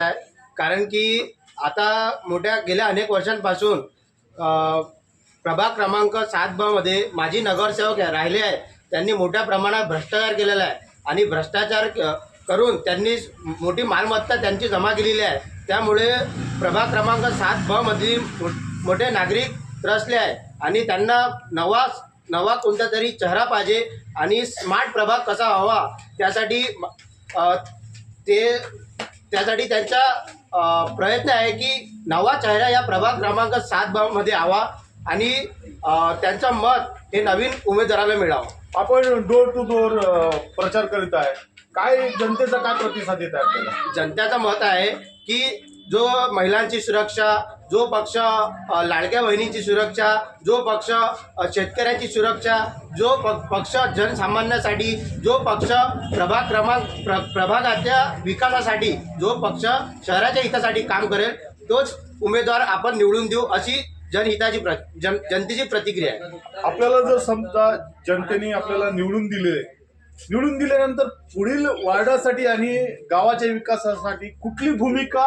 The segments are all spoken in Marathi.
आहे कारण की आता मोठ्या गेल्या अनेक वर्षांपासून प्रभाग क्रमांक सात ब मध्ये माजी नगरसेवक राहिले आहे त्यांनी मोठ्या प्रमाणात भ्रष्टाचार केलेला आहे. आणि भ्रष्टाचार क- करून त्यांनी मोठी मालमत्ता त्यांची जमा केलेली आहे. त्यामुळे प्रभाग क्रमांक सात ब मधील मोठे नागरिक त्रसले आहे आणि त्यांना नवा नवा कोणता तरी चेहरा पाहिजे आणि स्मार्ट प्रभाग कसा व्हावा त्यासाठी ते त्यासाठी त्यांचा प्रयत्न आहे की नवा चेहरा या प्रभाग क्रमांक सात ब मध्ये यावा आणि त्यांचं मत हे नवीन उमेदवाराला मिळावं. आपण डोर टू डोर प्रचार करीत आहे. काय जनतेचा काय प्रतिसाद येत आहे आपल्याला? जनतेचं मत आहे की जो महिलांची सुरक्षा जो पक्ष लाडक्या बहिणींची सुरक्षा जो पक्ष शेतकऱ्याची शेतकऱ्यांची सुरक्षा जो प- पक्ष जनसामान्यासाठी जो पक्ष प्रभाग क्रमांक प्र प्रभागाच्या विकासासाठी जो पक्ष शहराच्या हितासाठी काम करेल तोच उमेदवार आपण निवडून देऊ अशी जनहिताची प्र जन जनतेची प्रतिक्रिया आहे. आपल्याला जर समजा जनतेने आपल्याला निवडून दिले निवडून दिल्यानंतर पुढील वार्डासाठी आणि गावाच्या विकासासाठी कुठली भूमिका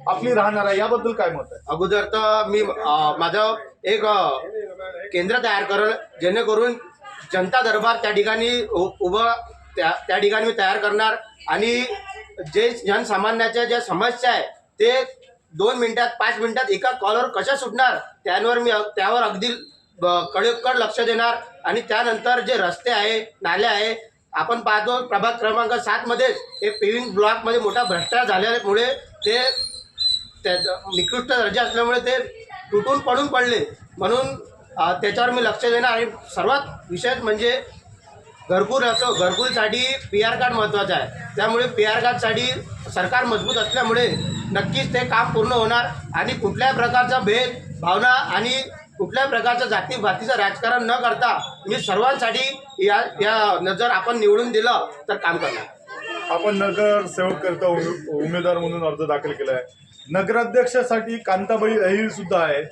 आपली राहणार आहे याबद्दल काय मत आहे? अगोदर तर मी माझं एक केंद्र तयार करेल जेणेकरून जनता दरबार त्या ठिकाणी उ- उभं त्या त्या ठिकाणी मी तयार करणार आणि जे जनसामान्याच्या ज्या समस्या आहे ते दोन मिनिटात पाच मिनिटात एका कॉलवर कशा सुटणार त्यांवर मी त्यावर अगदी ब- कडेकड लक्ष देणार आणि त्यानंतर जे रस्ते आहे नाले आहे आपण पाहतो प्रभाग क्रमांक सातमध्येच हे पेविंग ब्लॉकमध्ये मोठा भ्रष्टाचार झाल्यामुळे ते त्याचा निकृष्ट दर्जा असल्यामुळे ते तुटून पडून पडले. म्हणून त्याच्यावर मी लक्ष देणार आणि सर्वात विशेष म्हणजे घरकुल असो घरकुलसाठी पी आर कार्ड महत्त्वाचं आहे. त्यामुळे पी आर कार्डसाठी सरकार मजबूत असल्यामुळे नक्कीच ते काम पूर्ण होणार. आणि कुठल्याही प्रकारचा भेद भावना आणि कुठल्याही प्रकारचं जाती भातीचं राजकारण न करता मी सर्वांसाठी या या नजर आपण निवडून दिलं तर काम करणार. आपण नगर सेवक करता उमेदवार म्हणून अर्ज दाखल केला आहे नगराध्यक्षासाठी कांताबाई अहिर सुद्धा आहे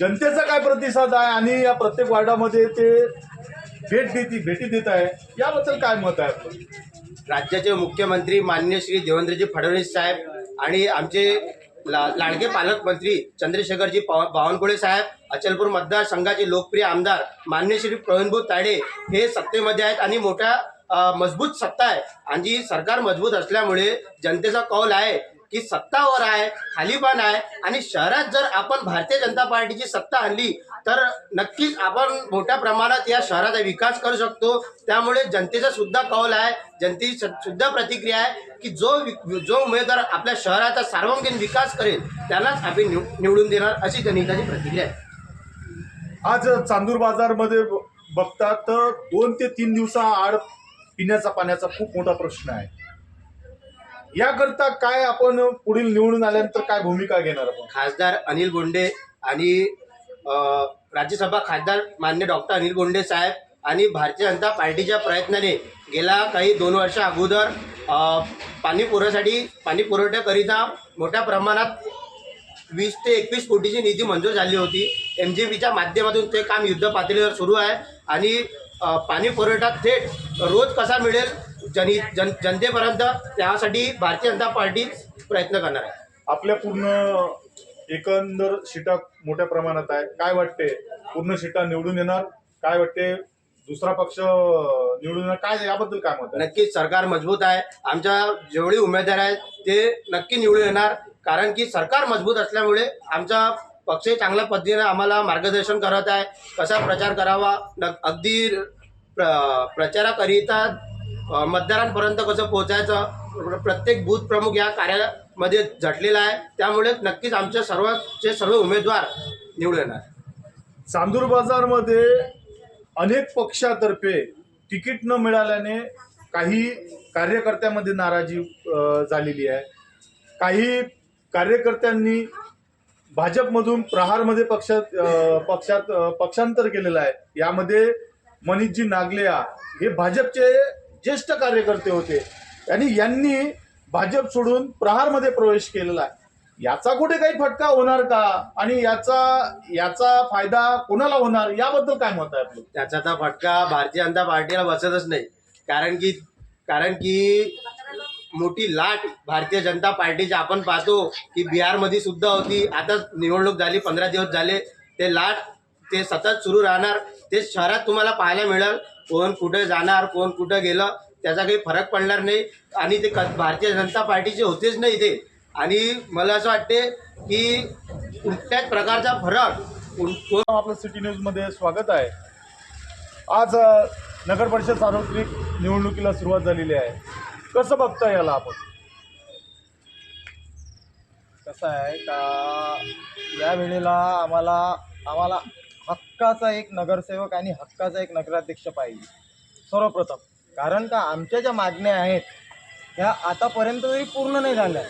जनतेचा काय प्रतिसाद आहे आणि या प्रत्येक वार्डामध्ये ते भेट देती भेटी देत आहे याबद्दल काय मत आहे आपलं? राज्याचे मुख्यमंत्री मान्य श्री देवेंद्रजी फडणवीस साहेब आणि आमचे ला लाडके पालकमंत्री चंद्रशेखरजी पव बावनकुळे साहेब अचलपूर मतदारसंघाचे लोकप्रिय आमदार मान्य श्री प्रवीणभाऊ ताडे हे सत्तेमध्ये आहेत आणि मोठ्या मजबूत सत्ता आहे. आणि सरकार मजबूत असल्यामुळे जनतेचा कौल आहे. की सत्तावर आहे खालीपण आहे. आणि शहरात जर आपण भारतीय जनता पार्टीची सत्ता आणली तर नक्कीच आपण मोठ्या प्रमाणात या शहराचा विकास करू शकतो. त्यामुळे जनतेचा सुद्धा कौल आहे जनतेची सुद्धा प्रतिक्रिया आहे की जो जो उमेदवार आपल्या शहराचा सार्वजनिक विकास करेल त्यालाच आम्ही निव- निवडून देणार अशी गणिताची प्रतिक्रिया आहे. आज चांदूर बाजारमध्ये ब- बघता तर दोन ते तीन दिवसाआड पिण्याचा पाण्याचा खूप मोठा प्रश्न आहे. याकरता काय आपण पुढील निवडून आल्यानंतर काय भूमिका घेणार आपण? खासदार अनिल बोंडे आणि राज्यसभा खासदार मान्य डॉक्टर अनिल बोंडे साहेब आणि भारतीय जनता पार्टीच्या प्रयत्नाने गेल्या काही दोन वर्ष अगोदर अ, पाणी पुरवठ्यासाठी पाणी पुरवठ्याकरिता मोठ्या प्रमाणात वीस ते एकवीस कोटीची निधी मंजूर झाली होती. एम जी बीच्या माध्यमातून ते काम युद्ध पातळीवर सुरू आहे आणि अ, पाणी पुरवठा थेट रोज कसा मिळेल जनी जन जनतेपर्यंत त्यासाठी भारतीय जनता पार्टी प्रयत्न करणार आहे. आपल्या पूर्ण एकंदर शिटा मोठ्या प्रमाणात आहे. काय वाटते? पूर्ण शिटा निवडून येणार? काय वाटते? दुसरा पक्ष निवडून येणार? काय याबद्दल काय आहे? नक्कीच सरकार मजबूत आहे. आमच्या जेवढे उमेदवार आहेत ते नक्की निवडून येणार. कारण की सरकार मजबूत असल्यामुळे आमचा पक्षही चांगल्या पद्धतीने आम्हाला मार्गदर्शन करत आहे. कसा प्रचार करावा? अगदी प्र प्रचाराकरिता मतदारांपर्यंत कसं पोहोचायचं? प्रत्येक बूथ प्रमुख या कार्यामध्ये झटलेला आहे. त्यामुळे नक्कीच आमच्या सर्वचे सर्व उमेदवार निवडून येणार. चांदूर बाजारमध्ये अनेक पक्षातर्फे तिकीट न मिळाल्याने काही कार्यकर्त्यामध्ये नाराजी झालेली आहे. काही कार्यकर्त्यांनी भाजपमधून प्रहारमध्ये पक्षात पक्षात पक्षांतर केलेलं आहे. यामध्ये मनीषजी नागलेया हे भाजपचे ज्येष्ठ कार्यकर्ते होते. आणि यांनी भाजप सोडून प्रहारमध्ये प्रवेश केलेला आहे. याचा कुठे काही फटका होणार का? आणि याचा याचा फायदा कोणाला होणार? याबद्दल काय मत आहे आपलं? त्याचा तर फटका भारतीय जनता पार्टीला बसतच नाही. कारण की कारण की मोठी लाट भारतीय जनता पार्टीची आपण पाहतो की बिहारमध्ये सुद्धा होती. आता निवडणूक झाली पंधरा दिवस झाले. ते लाट ते सतत सुरू राहणार. ते शहरात तुम्हाला पाहायला मिळेल. कोण कुठे जाणार कोण कुठं गेलं त्याचा काही फरक पडणार नाही. आणि ते क- भारतीय जनता पार्टीचे होतेच नाही ते. आणि मला असं वाटते की कुठल्याच प्रकारचा फरक कोण- कोण आपलं सिटी न्यूजमध्ये स्वागत आहे. आज नगर परिषद सार्वत्रिक निवडणुकीला सुरुवात झालेली आहे. कसं बघता याला आपण? कसं आहे का? या वेळेला आम्हाला आम्हाला हक्काचा एक नगरसेवक आणि हक्काचा एक नगराध्यक्ष पाहिजे. सर्वप्रथम. कारण का आमच्या ज्या मागण्या आहेत ह्या आतापर्यंत तरी पूर्ण नाही झाल्या.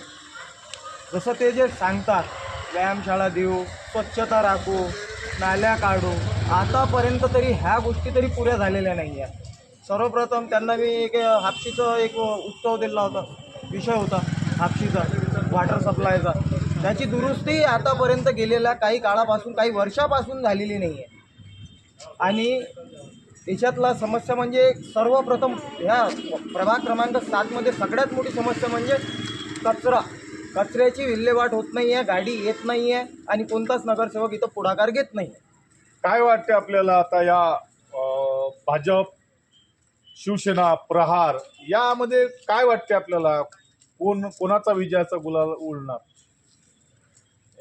जसं ते जे सांगतात व्यायामशाळा देऊ स्वच्छता राखू नाल्या काढू आतापर्यंत तरी ह्या गोष्टी तरी पुऱ्या झालेल्या नाही आहेत सर्वप्रथम त्यांना मी एक हापशीचं एक उत्सव दिला होता. विषय होता हापशीचा वॉटर सप्लायचा त्याची दुरुस्ती आतापर्यंत गेलेल्या काही काळापासून काही वर्षापासून झालेली नाही आहे आणि त्याच्यातला समस्या म्हणजे सर्वप्रथम ह्या प्रभाग क्रमांक सातमध्ये सगळ्यात मोठी समस्या म्हणजे कचरा. कचऱ्याची विल्हेवाट होत नाही आहे गाडी येत नाही आहे आणि कोणताच नगरसेवक इथं पुढाकार घेत नाही काय वाटते आपल्याला आता या भाजप शिवसेना प्रहार यामध्ये काय वाटते आपल्याला? कोण कोणाचा विजयाचा गुलाल उडणार?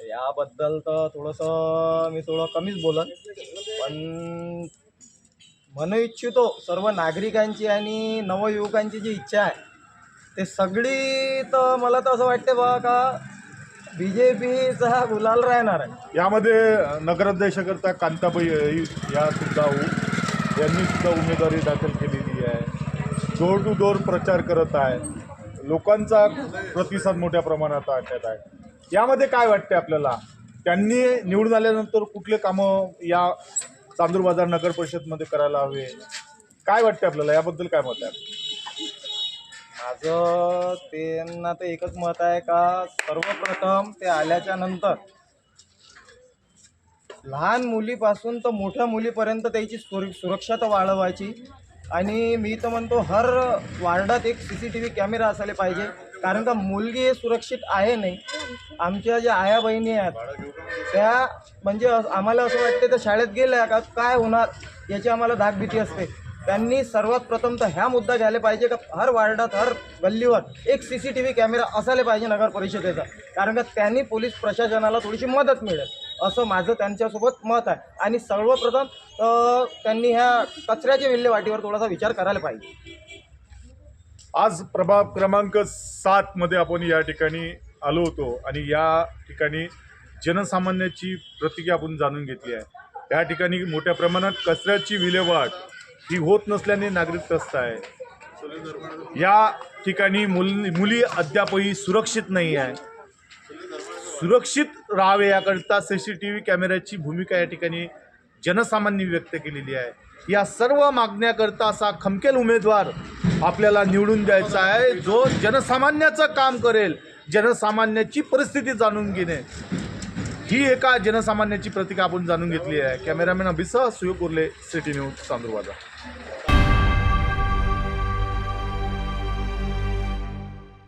याबद्दल तर थोडंसं मी थोडं कमीच बोलन. पण म्हणू इच्छितो सर्व नागरिकांची आणि नवयुवकांची जी इच्छा आहे ते सगळी तर मला तर असं वाटते बा का बी जे पीचा गुलाल राहणार आहे. यामध्ये नगराध्यक्षाकरता कांताबाई या सुद्धा यांनी सुद्धा उमेदवारी दाखल केलेली आहे. डोर टू डोर प्रचार करत आहे. लोकांचा प्रतिसाद मोठ्या प्रमाणात वाटत आहे. यामध्ये काय वाटते आपल्याला? त्यांनी निवडून आल्यानंतर कुठले कामं या चांदूर बाजार नगर परिषदमध्ये करायला हवे? काय वाटते आपल्याला? याबद्दल काय मत आहे? माझं त्यांना तर एकच मत आहे का सर्वप्रथम ते आल्याच्यानंतर लहान मुलीपासून तर मोठ्या मुलीपर्यंत त्याची सुर सुरक्षा तर वाढवायची. आणि मी तर म्हणतो हर वार्डात एक C C T V camera असायला पाहिजे. कारण का मुलगी हे सुरक्षित आहे नाही. आमच्या ज्या आया बहिणी आहेत त्या म्हणजे आम्हाला असं वाटते तर शाळेत गेल्या का काय होणार? याची आम्हाला धाक भीती असते. त्यांनी सर्वात प्रथम तर ह्या मुद्दा घ्यायला पाहिजे का हर वार्डात हर गल्लीवर एक C C T V camera असायला पाहिजे नगर परिषदेचा. कारण का त्यांनी पोलीस प्रशासनाला थोडीशी मदत मिळेल. असं माझं त्यांच्यासोबत मत आहे. आणि सर्वप्रथम त्यांनी ह्या कचऱ्याच्या विल्हेवाटीवर थोडासा विचार करायला पाहिजे. आज प्रभाग क्रमांक सातमध्ये आपण या ठिकाणी आलो होतो आणि या ठिकाणी जनसामान्याची प्रतिक्रिया आपण जाणून घेतली आहे. या ठिकाणी मोठ्या प्रमाणात कचऱ्याची विल्हेवाट ही होत नसल्याने नागरिक त्रस्त आहे. या ठिकाणी मुल मुली अद्यापही सुरक्षित नाही आहे. सुरक्षित राहावे याकरिता सी सी टी व्ही कॅमेऱ्याची भूमिका या ठिकाणी जनसामान्य व्यक्त केलेली आहे. या सर्व मागण्याकरता असा खमकेल उमेदवार आपल्याला निवडून द्यायचा आहे. जो जनसामान्याचं काम करेल जनसामान्याची परिस्थिती जाणून घेणे. ही एका जनसामान्याची प्रतिका आपण जाणून घेतली आहे. Cameraman Abhisa Suyog Urle city news Chandurbazar.